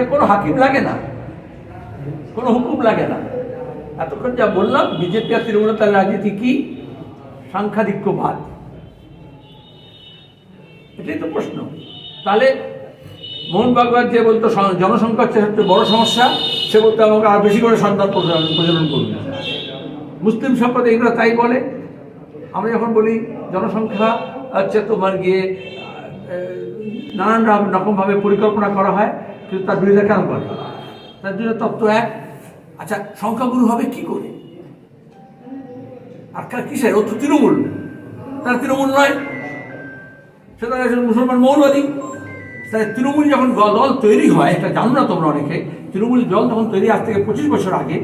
এখানে কোনো হাকিম লাগে না। কোনো হুকুম লাগে না। এতক্ষণ যা বললাম বিজেপি আর তৃণমূল তার রাজনীতি কি? সাংখ্যাধিক্যবাদ। এটাই তো প্রশ্ন। তাহলে মোহন ভাগবত যে বলতো জনসংখ্যা হচ্ছে সবচেয়ে বড় সমস্যা, সে বলতো আমাকে আর বেশি করে সন্তান প্রজনন করবে। মুসলিম সম্প্রদায় এগুলো তাই বলে। আমরা যখন বলি জনসংখ্যা হচ্ছে তোমার গিয়ে নানান রকমভাবে পরিকল্পনা করা হয় কিন্তু তার বিরুদ্ধে কেন করে তার জন্য তত্ত্ব এক আচ্ছা সংখ্যাগুরু হবে কি করে? আর কার কিসের? ও তো তৃণমূল। তার তৃণমূল নয়। সে তার একজন মুসলমান মৌলবাদী। তাই তৃণমূল যখন দল তৈরি হয়, এটা জানো না তোমরা অনেকে, তৃণমূল দল যখন তৈরি আজ থেকে পঁচিশ বছর আগে,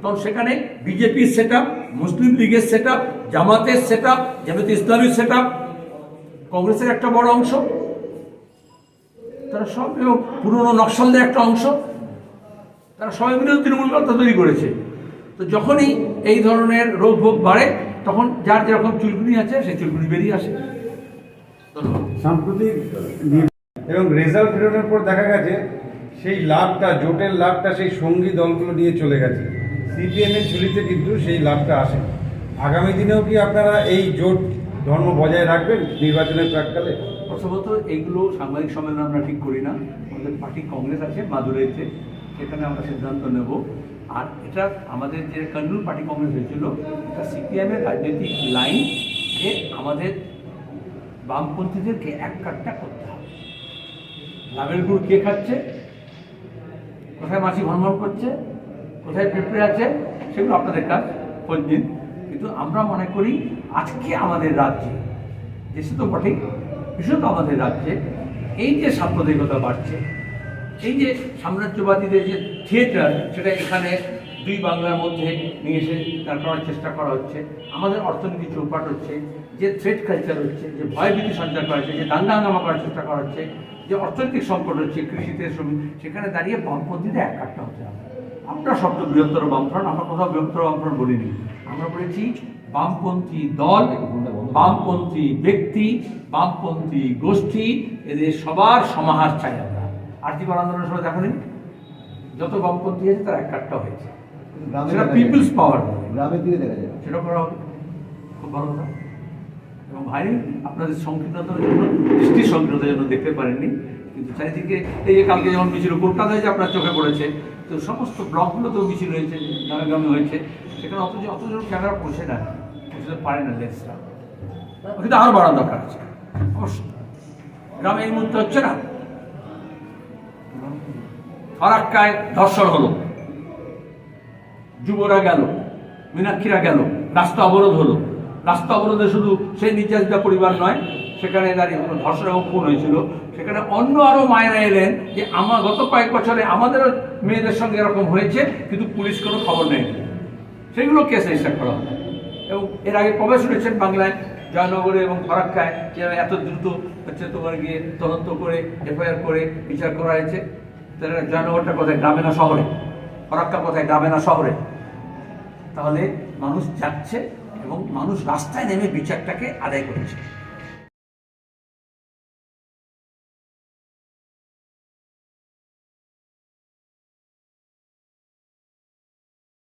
তখন সেখানে বিজেপির সেট মুসলিম লীগের সেট জামাতের সেট জামাতে ইসলামীর সেট কংগ্রেসের একটা বড় অংশ। তারা সব পুরনো নকশালদের একটা অংশ। তারা সবাই মিলেও তৃণমূল দলটা তৈরি করেছে। তো যখনই এই ধরনের রোগ ভোগ বাড়ে, তখন যার যেরকম চুলকুনি আছে, সেই চুলকুনি বেরিয়ে আসে। সাম্প্রতিক এবং রেজাল্ট বেরোনোর পর দেখা গেছে, সেই লাভটা, জোটের লাভটা সেই সঙ্গী দলগুলো নিয়ে চলে গেছে। সিপিএম এর ঝুলিতে কিন্তু সেই লাভটা আসে। আগামী দিনেও কি আপনারা এই জোট ধর্ম বজায় রাখবেন নির্বাচনের প্রাককালে? প্রথমত এইগুলো সাংবাদিক সম্মেলন আমরা ঠিক করি না। আমাদের পার্টি কংগ্রেস আছে, মাদুরাইতে। সেখানে আমরা সিদ্ধান্ত নেব। আর এটা আমাদের যে কন্ট্রোল পার্টি কংগ্রেস হয়েছিল, এটা সিপিএমের রাজনৈতিক লাইন যে আমাদের বামপন্থীদেরকে এক কাটটা করতে হবে। লাভের গুড় কে খাচ্ছে? কোথায় মাছি ভনভন করছে? কোথায় পিঁপড়ে আছে? সেগুলো আপনাদের কাজ খোঁজ কিন্তু আমরা মনে করি আজকে আমাদের রাজ্যে, দেশে তো বটেই বিশেষত আমাদের রাজ্যে, এই যে সাম্প্রদায়িকতা বাড়ছে, এই যে সাম্রাজ্যবাদীদের যে থিয়েটার, সেটা এখানে দুই বাংলার মধ্যে নিয়ে এসে দাঁড় করার চেষ্টা করা হচ্ছে। আমাদের অর্থনীতি চৌপাট হচ্ছে, যে থ্রেড কালচার হচ্ছে, যে ভয়ভীতি সঞ্চার করা হচ্ছে, যে দাঙ্গা হাঙ্গামা করার চেষ্টা করা হচ্ছে, যে অর্থনৈতিক সংকট হচ্ছে, কৃষিতে শ্রমিক, সেখানে দাঁড়িয়ে বামপন্থীদের এক কাটটা হতে হবে আমরা শব্দ বৃহত্তর বামফ্রন্ট, আমরা কোথাও বৃহত্তর বামফ্রন্ট বলিনি। আমরা বলেছি বামপন্থী দল বামপন্থী ব্যক্তি বামপন্থী গোষ্ঠী এদের সবার সমাহার চাই আমরা। আর্থিক আন্দোলনের সময় দেখো নি? যত বামপন্থী আছে তার এক কাটটা হয়েছে সেটা পিপলস পাওয়ার গ্রামের দিকে দেখা যায়। সেটা করা হবে। খুব ভালো কথা। এবং ভাই আপনাদের সংকীর্ণতার জন্য দৃষ্টি সংকীর্ণতার জন্য দেখতে পারেননি। কিন্তু চারিদিকে এই যে কালকে যেমন মিছিল কলকাতায় যে আপনার চোখে পড়েছে তো সমস্ত ব্লকগুলোতেও মিছিল হয়েছে নানাগ্রামে হয়েছে। সেখানে অত যে অতজন ক্যামেরা পৌঁছে না পৌঁছতে পারে না লেন্সটা কিন্তু দরকার আছে। গ্রামে এই মুহূর্তে হচ্ছে না? ফারাক্কায় ধর্ষণ হলো। যুবরা গেল, মীনাক্ষীরা গেল, রাস্তা অবরোধ হলো। রাস্তা অবরোধে শুধু সেই নির্যাতিতা পরিবার নয়, সেখানে দাঁড়িয়ে ধর্ষণ এবং খুন হয়েছিল। সেখানে অন্য আরও মায়েরা এলেন যে আমার গত কয়েক বছরে আমাদেরও মেয়েদের সঙ্গে এরকম হয়েছে, কিন্তু পুলিশ কোনো খবর নেয়নি। সেগুলো কেস রেজিস্টার করা হবে এবং এর আগে কবে শুনেছেন বাংলায় জয়নগরে এবং ফরাক্কায় যে এত দ্রুত হচ্ছে তোমার গিয়ে তদন্ত করে, এফআইআর করে বিচার করা হয়েছে? তাহলে জয়নগরটা কোথায়? গ্রামে না শহরে? ফরাক্কা কোথায়? গ্রামে না শহরে? তাহলে মানুষ যাচ্ছে এবং মানুষ রাস্তায় নেমে বিচারটাকে আদায় করছে।